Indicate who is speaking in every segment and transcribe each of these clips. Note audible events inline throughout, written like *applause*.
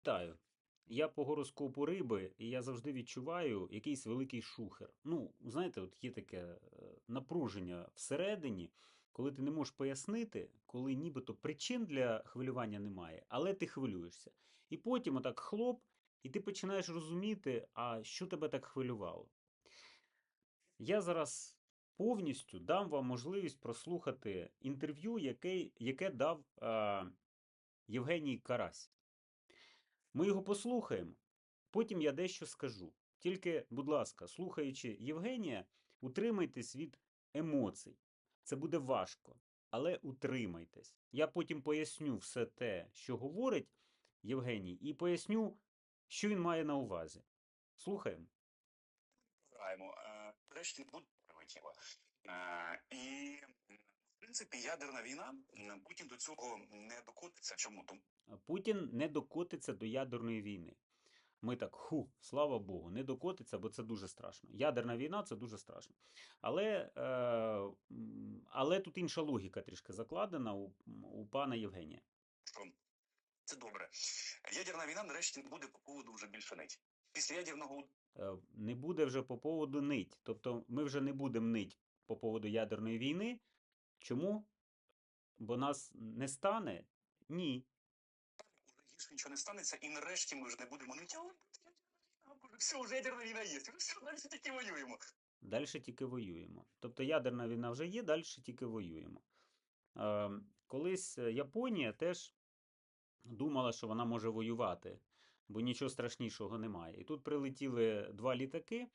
Speaker 1: Вітаю. Я по гороскопу риби, і я завжди відчуваю якийсь великий шухер. Ну, знаєте, от є таке е, напруження всередині, коли ти не можеш пояснити, коли нібито причин для хвилювання немає, але ти хвилюєшся. І потім отак хлоп, і ти починаєш розуміти, а що тебе так хвилювало. Я зараз повністю дам вам можливість прослухати інтерв'ю, яке, яке дав е, Євгеній Карась. Ми його послухаємо, потім я дещо скажу. Тільки, будь ласка, слухаючи Євгенія, утримайтесь від емоцій. Це буде важко, але утримайтесь. Я потім поясню все те, що говорить Євгеній, і поясню, що він має на увазі. Слухаємо.
Speaker 2: граємо. Е, Врешті буде прилетіла. Е, І, в принципі, ядерна війна Путін до цього не докотиться. Чому? Тому
Speaker 1: Путін не докотиться до ядерної війни. Ми так, ху, слава Богу, не докотиться, бо це дуже страшно. Ядерна війна це дуже страшно. Але, е, але тут інша логіка трішки закладена у, у пана Євгенія.
Speaker 2: це добре. Ядерна війна нарешті буде по поводу вже більше нить. Після ядерного
Speaker 1: Е, Не буде вже по поводу нить. Тобто ми вже не будемо нить по поводу ядерної війни. Чому? Бо нас не стане? Ні.
Speaker 2: гірше нічого не станеться, і нарешті ми вже не будемо Все, вже ядерна війна є. Все, далі тільки воюємо.
Speaker 1: Далі тільки воюємо. Тобто ядерна війна вже є, далі тільки воюємо. Е, колись е, Японія теж думала, що вона може воювати, бо нічого страшнішого немає. І тут прилетіли два літаки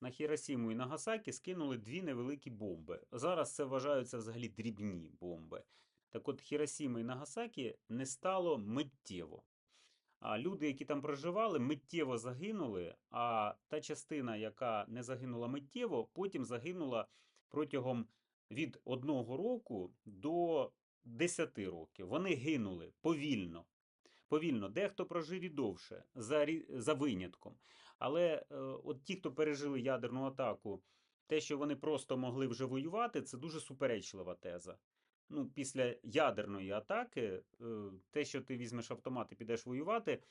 Speaker 1: на Хіросіму і Нагасакі, скинули дві невеликі бомби. Зараз це вважаються взагалі дрібні бомби. Так от Хіросіма і Нагасакі не стало миттєво. А люди, які там проживали, миттєво загинули, а та частина, яка не загинула миттєво, потім загинула протягом від одного року до 10 років. Вони гинули повільно. Повільно, дехто прожив і довше, за, за винятком. Але е, от ті, хто пережили ядерну атаку, те, що вони просто могли вже воювати, це дуже суперечлива теза. Ну, після ядерної атаки, е, те, що ти візьмеш автомат і підеш воювати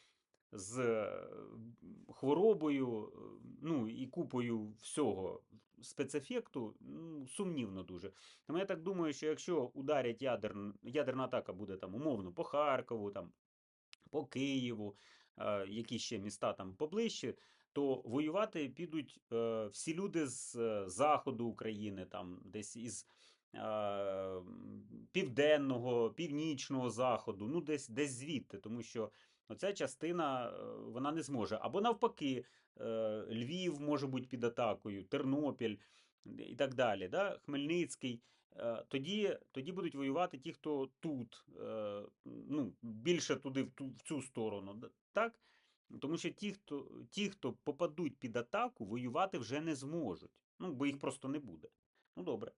Speaker 1: з е, хворобою, ну і купою всього спецефекту, ну, сумнівно дуже. Тому я так думаю, що якщо ударять ядерн, ядерна атака буде там умовно по Харкову, там, по Києву, які ще міста там поближче, то воювати підуть е, всі люди з е, заходу України, там десь із е, південного, північного заходу, ну десь, десь звідти, тому що оця частина е, вона не зможе. Або навпаки, е, Львів може бути під атакою, Тернопіль і так далі, да? Хмельницький. Тоді, тоді будуть воювати ті, хто тут, е, ну, більше туди, в ту, в цю сторону. Так? Тому що ті, хто, ті, хто попадуть під атаку, воювати вже не зможуть. Ну, бо їх просто не буде. Ну, добре.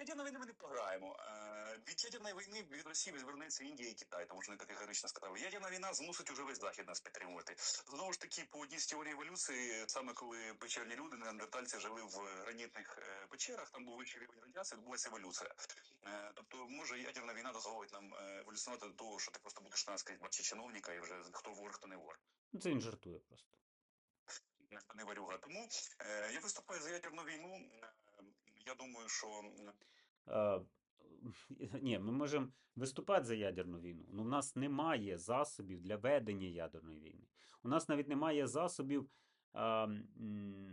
Speaker 2: Ядерної війни ми не програємо. Е, Від ядерної війни від Росії відвернеться Індія і Китай, тому що вони категорично сказали. Ядерна війна змусить уже весь захід нас підтримувати. Знову ж таки, по одній з теорій еволюції, саме коли печерні люди, неандертальці жили в гранітних е, печерах, там був вищий рівень радіації, відбулася еволюція. Е, Тобто, може, ядерна війна дозволить нам еволюціонувати до того, що ти просто будеш нас бачити чиновника, і вже хто вор, хто не вор.
Speaker 1: Це він жартує просто.
Speaker 2: Не варюга. Тому е, я виступаю за ядерну війну. Я думаю, що
Speaker 1: Ні, *laughs* ми можемо виступати за ядерну війну. але в нас немає засобів для ведення ядерної війни. У нас навіть немає засобів, а,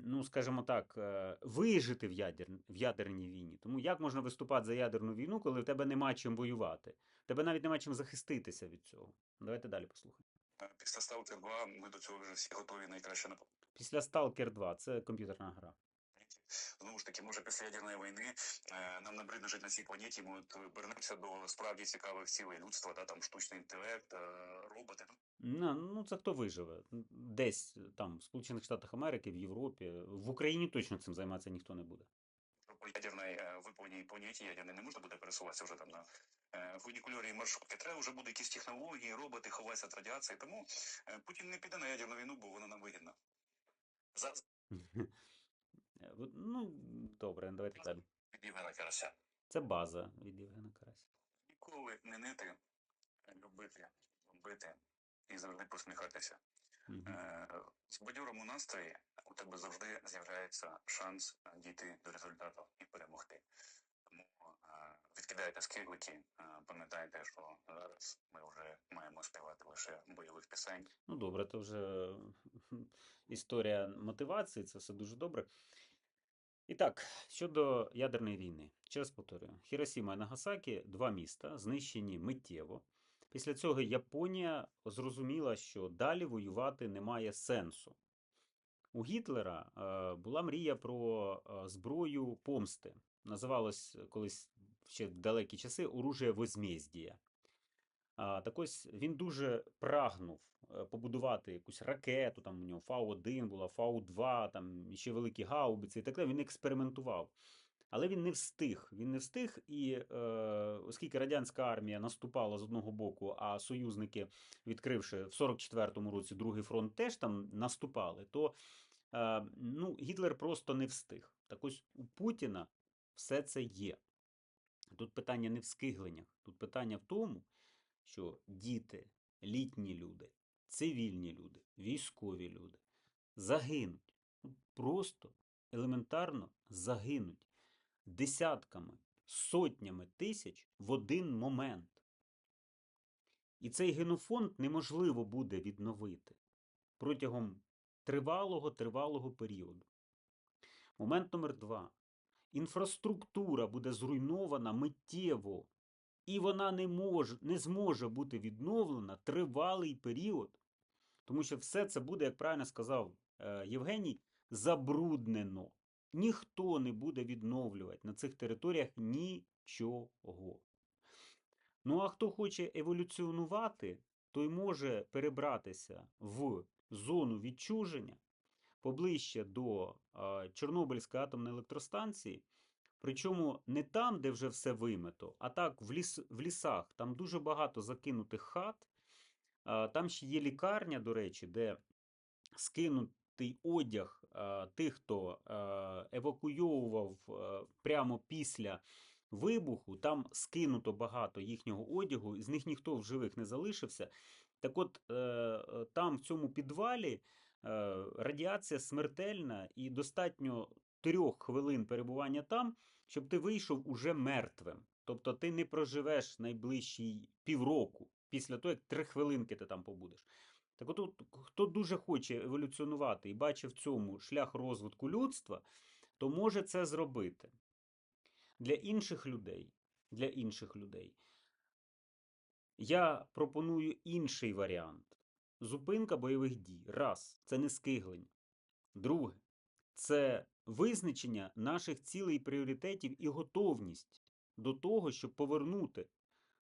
Speaker 1: ну, скажімо так, е, вижити в, ядер... в ядерній війні. Тому як можна виступати за ядерну війну, коли в тебе нема чим воювати? В тебе навіть нема чим захиститися від цього. Давайте далі послухаємо.
Speaker 2: е, після Сталкер 2 ми до цього вже всі готові найкраще на
Speaker 1: Після Stalker 2 це комп'ютерна гра.
Speaker 2: Знову ж таки, може після ядерної війни е, нам набридне жити на цій планеті. Ми вернемося до справді цікавих цілей людства, да, там штучний інтелект, е, роботи.
Speaker 1: Ну, ну, це хто виживе? Десь там, в Сполучених Штатах Америки, в Європі. В Україні точно цим займатися ніхто не буде.
Speaker 2: По ядерній е, виповненій планеті ядерної не можна буде пересуватися вже там на е, фунікульорі маршрутки. Треба вже буде якісь технології, роботи, ховатися від радіації. Тому е, Путін не піде на ядерну війну, бо вона нам вигідна. Зараз
Speaker 1: Е, *laughs* Ну, добре, давайте далі.
Speaker 2: від Євгена Карася.
Speaker 1: Це база від Євгена Карася.
Speaker 2: Ніколи не нити, любити, любити і завжди посміхатися. Е, В бадьорому настрої у тебе завжди з'являється шанс дійти до результату і перемогти. Тому е, відкидайте скиглики, е, пам'ятайте, що зараз ми вже маємо співати лише бойових пісень.
Speaker 1: Ну, добре, це вже історія мотивації, це все дуже добре. І так, щодо ядерної війни, ще раз повторюю: Хіросіма і Нагасакі два міста, знищені миттєво. Після цього Японія зрозуміла, що далі воювати немає сенсу. У Гітлера е, була мрія про е, зброю помсти. Називалось колись ще в далекі часи оружие возмездія. Так ось він дуже прагнув е, побудувати якусь ракету, там у нього Фау-1 була, Фау-2, там ще великі гаубиці і так далі. Він експериментував. Але він не встиг. Він не встиг, і е, оскільки радянська армія наступала з одного боку, а союзники, відкривши в 44-му році другий фронт, теж там наступали, то е, ну, Гітлер просто не встиг. Так ось у Путіна все це є. Тут питання не в скигленнях, тут питання в тому, що діти, літні люди, цивільні люди, військові люди загинуть. Ну, Просто елементарно загинуть десятками, сотнями тисяч в один момент. І цей генофонд неможливо буде відновити протягом тривалого тривалого періоду. Момент номер два. Інфраструктура буде зруйнована миттєво, і вона не, може, не зможе бути відновлена тривалий період, тому що все це буде, як правильно сказав е, Євгеній, забруднено. Ніхто не буде відновлювати на цих територіях нічого. Ну а хто хоче еволюціонувати, той може перебратися в зону відчуження поближче до е, Чорнобильської атомної електростанції. Причому не там, де вже все вимито, а так в, ліс, в лісах. Там дуже багато закинутих хат. Там ще є лікарня, до речі, де скинутий одяг тих, хто евакуйовував прямо після вибуху, там скинуто багато їхнього одягу, з них ніхто в живих не залишився. Так от, е, там в цьому підвалі е, радіація смертельна і достатньо трьох хвилин перебування там, щоб ти вийшов уже мертвим. Тобто ти не проживеш найближчі півроку після того, як три хвилинки ти там побудеш. Так от, хто дуже хоче еволюціонувати і бачить в цьому шлях розвитку людства, то може це зробити. Для інших людей, для інших людей я пропоную інший варіант. Зупинка бойових дій. Раз, це не скиглення. Друге, це визначення наших цілей пріоритетів і готовність до того, щоб повернути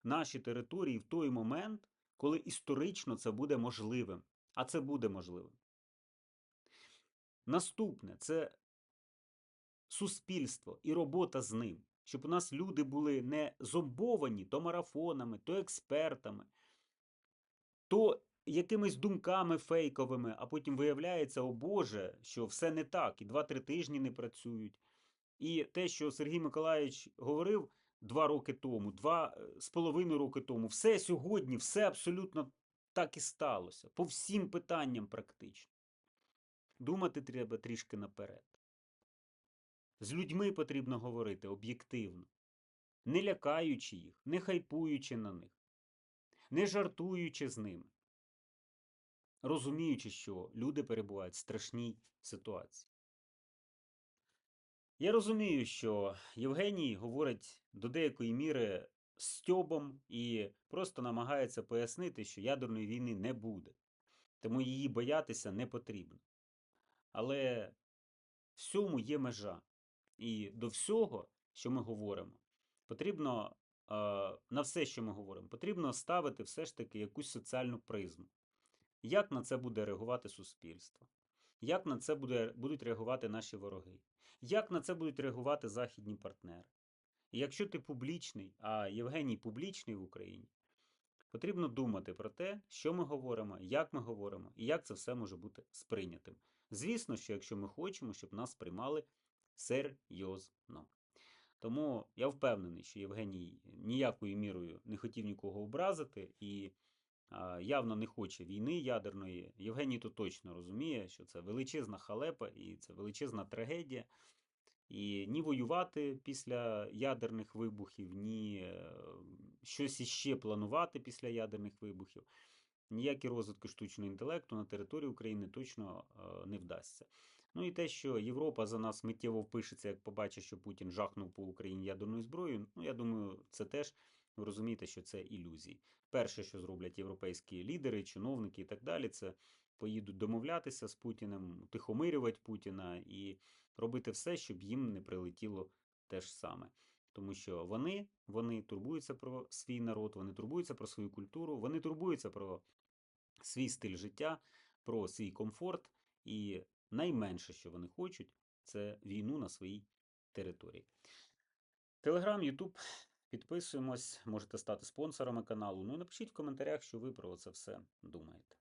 Speaker 1: наші території в той момент, коли історично це буде можливим. А це буде можливим. Наступне це суспільство і робота з ним. Щоб у нас люди були не зомбовані то марафонами, то експертами, то якимись думками фейковими, а потім виявляється, о Боже, що все не так, і два-три тижні не працюють. І те, що Сергій Миколаївич говорив два роки тому, два е, з половиною роки тому, все сьогодні, все абсолютно так і сталося. По всім питанням практично. Думати треба трішки наперед. З людьми потрібно говорити об'єктивно, не лякаючи їх, не хайпуючи на них, не жартуючи з ними, розуміючи, що люди перебувають в страшній ситуації. Я розумію, що Євгеній говорить до деякої міри стьобом і просто намагається пояснити, що ядерної війни не буде, тому її боятися не потрібно. Але всьому є межа. І до всього, що ми говоримо, потрібно е, на все, що ми говоримо, потрібно ставити все ж таки якусь соціальну призму. Як на це буде реагувати суспільство? Як на це буде, будуть реагувати наші вороги? Як на це будуть реагувати західні партнери? І якщо ти публічний, а Євгеній публічний в Україні, потрібно думати про те, що ми говоримо, як ми говоримо, і як це все може бути сприйнятим. Звісно, що якщо ми хочемо, щоб нас приймали серйозно. Тому я впевнений, що Євгеній ніякою мірою не хотів нікого образити і явно не хоче війни ядерної. Євгеній то точно розуміє, що це величезна халепа і це величезна трагедія. І ні воювати після ядерних вибухів, ні е, щось іще планувати після ядерних вибухів. Ніякі розвитки штучного інтелекту на території України точно е, не вдасться. Ну і те, що Європа за нас миттєво впишеться, як побачить, що Путін жахнув по Україні ядерною зброєю. Ну, я думаю, це теж ви розумієте, що це ілюзії. Перше, що зроблять європейські лідери, чиновники і так далі, це поїдуть домовлятися з Путіним, тихомирювати Путіна і робити все, щоб їм не прилетіло те ж саме. Тому що вони, вони турбуються про свій народ, вони турбуються про свою культуру, вони турбуються про свій стиль життя, про свій комфорт, і найменше, що вони хочуть, це війну на своїй території. Телеграм, Ютуб, підписуємось, можете стати спонсорами каналу. Ну і напишіть в коментарях, що ви про це все думаєте.